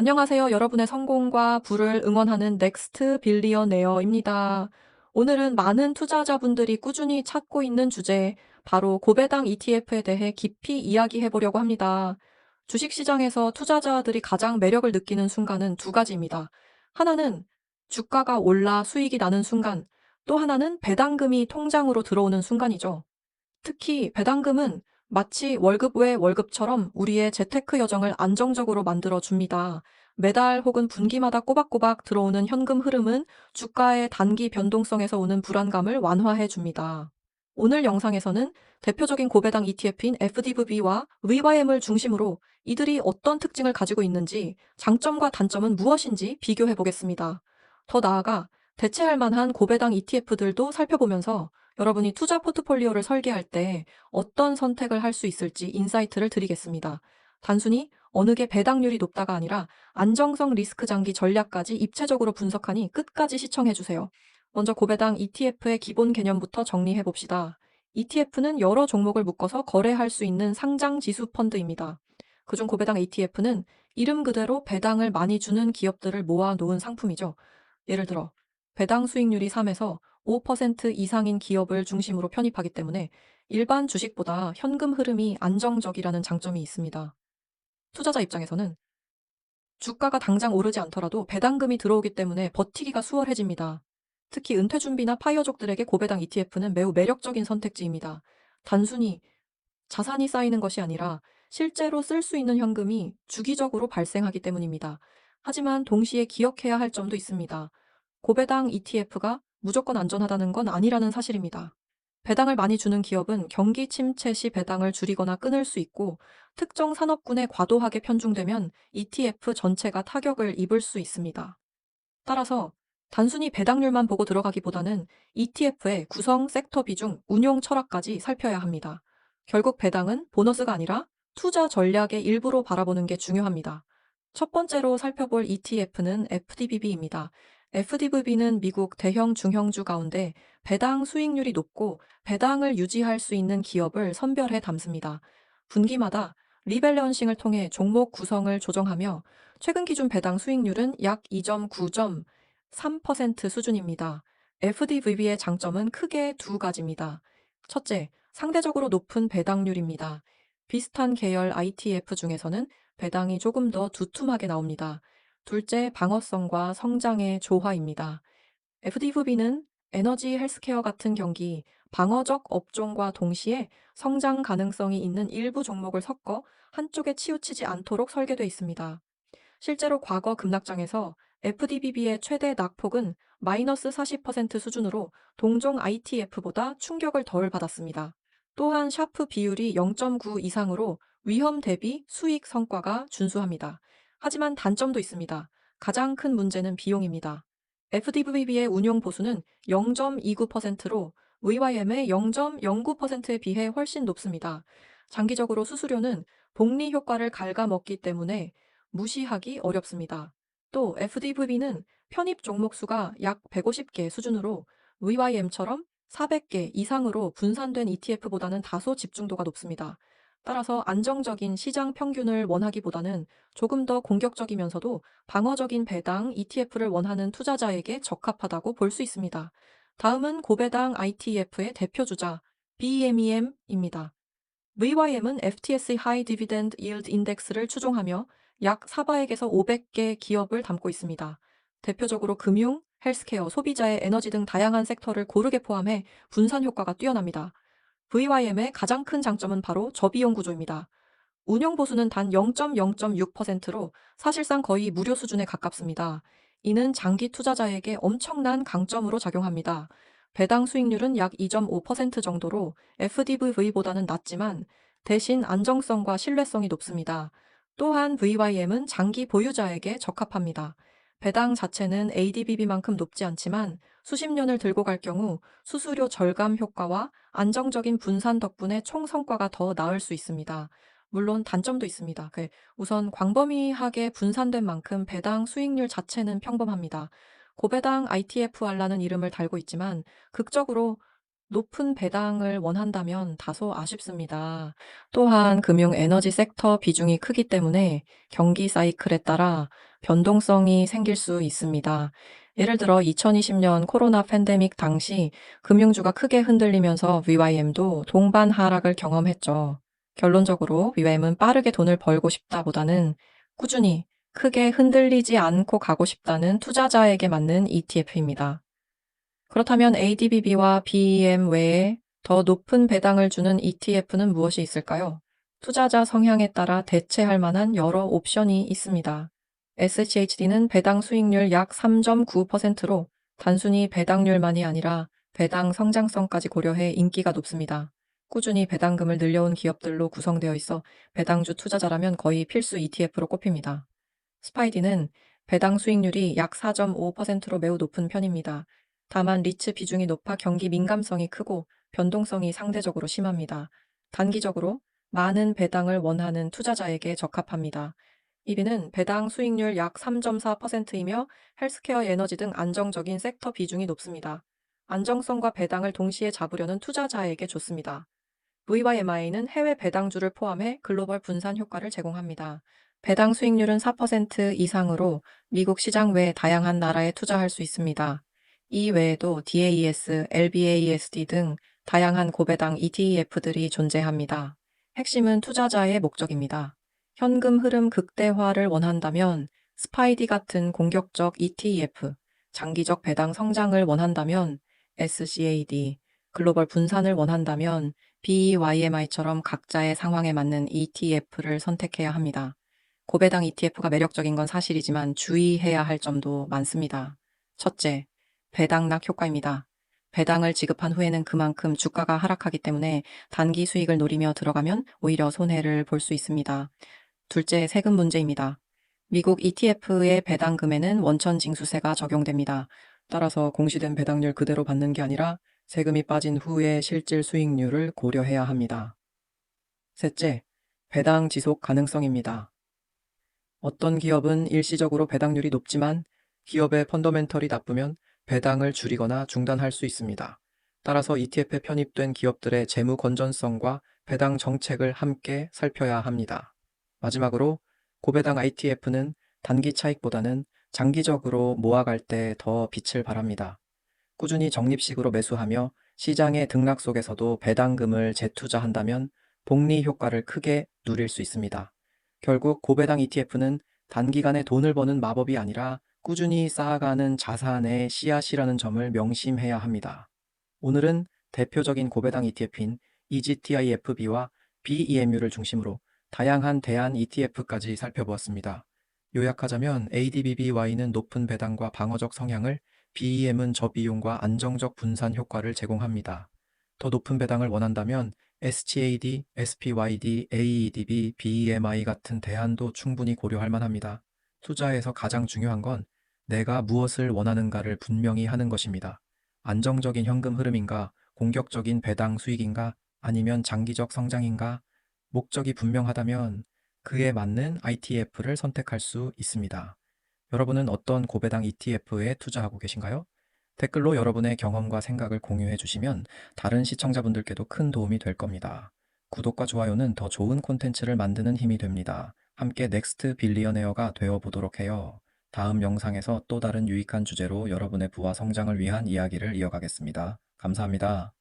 안녕하세요. 여러분의 성공과 부를 응원하는 넥스트 빌리어네어입니다. 오늘은 많은 투자자분들이 꾸준히 찾고 있는 주제, 바로 고배당 ETF에 대해 깊이 이야기해 보려고 합니다. 주식시장에서 투자자들이 가장 매력을 느끼는 순간은 두 가지입니다. 하나는 주가가 올라 수익이 나는 순간, 또 하나는 배당금이 통장으로 들어오는 순간이죠. 특히 배당금은 마치 월급 외 월급처럼 우리의 재테크 여정을 안정적으로 만들어 줍니다. 매달 혹은 분기마다 꼬박꼬박 들어오는 현금 흐름은 주가의 단기 변동성에서 오는 불안감을 완화해 줍니다. 오늘 영상에서는 대표적인 고배당 ETF인 FDVB와 VYM을 중심으로 이들이 어떤 특징을 가지고 있는지, 장점과 단점은 무엇인지 비교해 보겠습니다. 더 나아가 대체할 만한 고배당 ETF들도 살펴보면서 여러분이 투자 포트폴리오를 설계할 때 어떤 선택을 할 수 있을지 인사이트를 드리겠습니다. 단순히 어느 게 배당률이 높다가 아니라 안정성 리스크 장기 전략까지 입체적으로 분석하니 끝까지 시청해 주세요. 먼저 고배당 ETF의 기본 개념부터 정리해 봅시다. ETF는 여러 종목을 묶어서 거래할 수 있는 상장 지수 펀드입니다. 그중 고배당 ETF는 이름 그대로 배당을 많이 주는 기업들을 모아 놓은 상품이죠. 예를 들어 배당 수익률이 3에서 5% 이상인 기업을 중심으로 편입하기 때문에 일반 주식보다 현금 흐름이 안정적이라는 장점이 있습니다. 투자자 입장에서는 주가가 당장 오르지 않더라도 배당금이 들어오기 때문에 버티기가 수월해집니다. 특히 은퇴 준비나 파이어족들에게 고배당 ETF는 매우 매력적인 선택지입니다. 단순히 자산이 쌓이는 것이 아니라 실제로 쓸 수 있는 현금이 주기적으로 발생하기 때문입니다. 하지만 동시에 기억해야 할 점도 있습니다. 고배당 ETF가 무조건 안전하다는 건 아니라는 사실입니다. 배당을 많이 주는 기업은 경기 침체 시 배당을 줄이거나 끊을 수 있고 특정 산업군에 과도하게 편중되면 ETF 전체가 타격을 입을 수 있습니다. 따라서 단순히 배당률만 보고 들어가기보다는 ETF의 구성 섹터 비중, 운용 철학까지 살펴야 합니다. 결국 배당은 보너스가 아니라 투자 전략의 일부로 바라보는 게 중요합니다. 첫 번째로 살펴볼 ETF는 FDBB입니다. FDVB는 미국 대형 중형주 가운데 배당 수익률이 높고 배당을 유지할 수 있는 기업을 선별해 담습니다. 분기마다 리밸런싱을 통해 종목 구성을 조정하며 최근 기준 배당 수익률은 약 2.9.3% 수준입니다. FDVB의 장점은 크게 두 가지입니다. 첫째, 상대적으로 높은 배당률입니다. 비슷한 계열 ITF 중에서는 배당이 조금 더 두툼하게 나옵니다. 둘째, 방어성과 성장의 조화입니다. FDVB는 에너지 헬스케어 같은 경기, 방어적 업종과 동시에 성장 가능성이 있는 일부 종목을 섞어 한쪽에 치우치지 않도록 설계되어 있습니다. 실제로 과거 급락장에서 FDBB의 최대 낙폭은 마이너스 40% 수준으로 동종 ITF보다 충격을 덜 받았습니다. 또한 샤프 비율이 0.9 이상으로 위험 대비 수익 성과가 준수합니다. 하지만 단점도 있습니다. 가장 큰 문제는 비용입니다. FDVB의 운용 보수는 0.29%로 VYM의 0.09%에 비해 훨씬 높습니다. 장기적으로 수수료는 복리 효과를 갉아먹기 때문에 무시하기 어렵습니다. 또 FDVB는 편입 종목 수가 약 150개 수준으로 VYM처럼 400개 이상으로 분산된 ETF보다는 다소 집중도가 높습니다. 따라서 안정적인 시장 평균을 원하기보다는 조금 더 공격적이면서도 방어적인 배당 ETF를 원하는 투자자에게 적합하다고 볼 수 있습니다. 다음은 고배당 ITF의 대표주자 BEMEM입니다. VYM은 FTSE High Dividend Yield Index를 추종하며 약 4바액에서 500개 기업을 담고 있습니다. 대표적으로 금융, 헬스케어, 소비자의 에너지 등 다양한 섹터를 고르게 포함해 분산 효과가 뛰어납니다. VYM의 가장 큰 장점은 바로 저비용 구조입니다. 운영 보수는 단 0.0.6%로 사실상 거의 무료 수준에 가깝습니다. 이는 장기 투자자에게 엄청난 강점으로 작용합니다. 배당 수익률은 약 2.5% 정도로 FDVV보다는 낮지만 대신 안정성과 신뢰성이 높습니다. 또한 VYM은 장기 보유자에게 적합합니다. 배당 자체는 ADBB만큼 높지 않지만 수십 년을 들고 갈 경우 수수료 절감 효과와 안정적인 분산 덕분에 총 성과가 더 나을 수 있습니다. 물론 단점도 있습니다. 그 우선 광범위하게 분산된 만큼 배당 수익률 자체는 평범합니다. 고배당 ITFR라는 이름을 달고 있지만 극적으로 높은 배당을 원한다면 다소 아쉽습니다. 또한 금융 에너지 섹터 비중이 크기 때문에 경기 사이클에 따라 변동성이 생길 수 있습니다. 예를 들어 2020년 코로나 팬데믹 당시 금융주가 크게 흔들리면서 VYM도 동반 하락을 경험했죠. 결론적으로 VYM은 빠르게 돈을 벌고 싶다보다는 꾸준히 크게 흔들리지 않고 가고 싶다는 투자자에게 맞는 ETF입니다. 그렇다면 ADBB와 BEM 외에 더 높은 배당을 주는 ETF는 무엇이 있을까요? 투자자 성향에 따라 대체할 만한 여러 옵션이 있습니다. SCHD는 배당 수익률 약 3.9%로 단순히 배당률만이 아니라 배당 성장성까지 고려해 인기가 높습니다. 꾸준히 배당금을 늘려온 기업들로 구성되어 있어 배당주 투자자라면 거의 필수 ETF로 꼽힙니다. 스파이디는 배당 수익률이 약 4.5%로 매우 높은 편입니다. 다만 리츠 비중이 높아 경기 민감성이 크고 변동성이 상대적으로 심합니다. 단기적으로 많은 배당을 원하는 투자자에게 적합합니다. 1위는 배당 수익률 약 3.4%이며 헬스케어 에너지 등 안정적인 섹터 비중이 높습니다. 안정성과 배당을 동시에 잡으려는 투자자에게 좋습니다. VYMI는 해외 배당주를 포함해 글로벌 분산 효과를 제공합니다. 배당 수익률은 4% 이상으로 미국 시장 외 다양한 나라에 투자할 수 있습니다. 이 외에도 DAES, LBAESD 등 다양한 고배당 ETF들이 존재합니다. 핵심은 투자자의 목적입니다. 현금 흐름 극대화를 원한다면 스파이디 같은 공격적 ETF, 장기적 배당 성장을 원한다면 SCAD, 글로벌 분산을 원한다면 BYMI처럼 각자의 상황에 맞는 ETF를 선택해야 합니다. 고배당 ETF가 매력적인 건 사실이지만 주의해야 할 점도 많습니다. 첫째, 배당락 효과입니다. 배당을 지급한 후에는 그만큼 주가가 하락하기 때문에 단기 수익을 노리며 들어가면 오히려 손해를 볼 수 있습니다. 둘째, 세금 문제입니다. 미국 ETF의 배당 금에는 원천 징수세가 적용됩니다. 따라서 공시된 배당률 그대로 받는 게 아니라 세금이 빠진 후의 실질 수익률을 고려해야 합니다. 셋째, 배당 지속 가능성입니다. 어떤 기업은 일시적으로 배당률이 높지만 기업의 펀더멘털이 나쁘면 배당을 줄이거나 중단할 수 있습니다. 따라서 ETF에 편입된 기업들의 재무 건전성과 배당 정책을 함께 살펴야 합니다. 마지막으로 고배당 ITF는 단기 차익보다는 장기적으로 모아갈 때 더 빛을 발합니다. 꾸준히 적립식으로 매수하며 시장의 등락 속에서도 배당금을 재투자한다면 복리 효과를 크게 누릴 수 있습니다. 결국 고배당 ETF는 단기간에 돈을 버는 마법이 아니라 꾸준히 쌓아가는 자산의 씨앗이라는 점을 명심해야 합니다. 오늘은 대표적인 고배당 ETF인 EGTIFB와 BEMU를 중심으로 다양한 대안 ETF까지 살펴보았습니다. 요약하자면 ADBBY는 높은 배당과 방어적 성향을, BEM은 저비용과 안정적 분산 효과를 제공합니다. 더 높은 배당을 원한다면 SCAD, SPYD, AEDB, BEMI 같은 대안도 충분히 고려할 만합니다. 투자에서 가장 중요한 건 내가 무엇을 원하는가를 분명히 하는 것입니다. 안정적인 현금 흐름인가, 공격적인 배당 수익인가, 아니면 장기적 성장인가, 목적이 분명하다면 그에 맞는 ITF를 선택할 수 있습니다. 여러분은 어떤 고배당 ETF에 투자하고 계신가요? 댓글로 여러분의 경험과 생각을 공유해 주시면 다른 시청자분들께도 큰 도움이 될 겁니다. 구독과 좋아요는 더 좋은 콘텐츠를 만드는 힘이 됩니다. 함께 넥스트 빌리어네어가 되어 보도록 해요. 다음 영상에서 또 다른 유익한 주제로 여러분의 부와 성장을 위한 이야기를 이어가겠습니다. 감사합니다.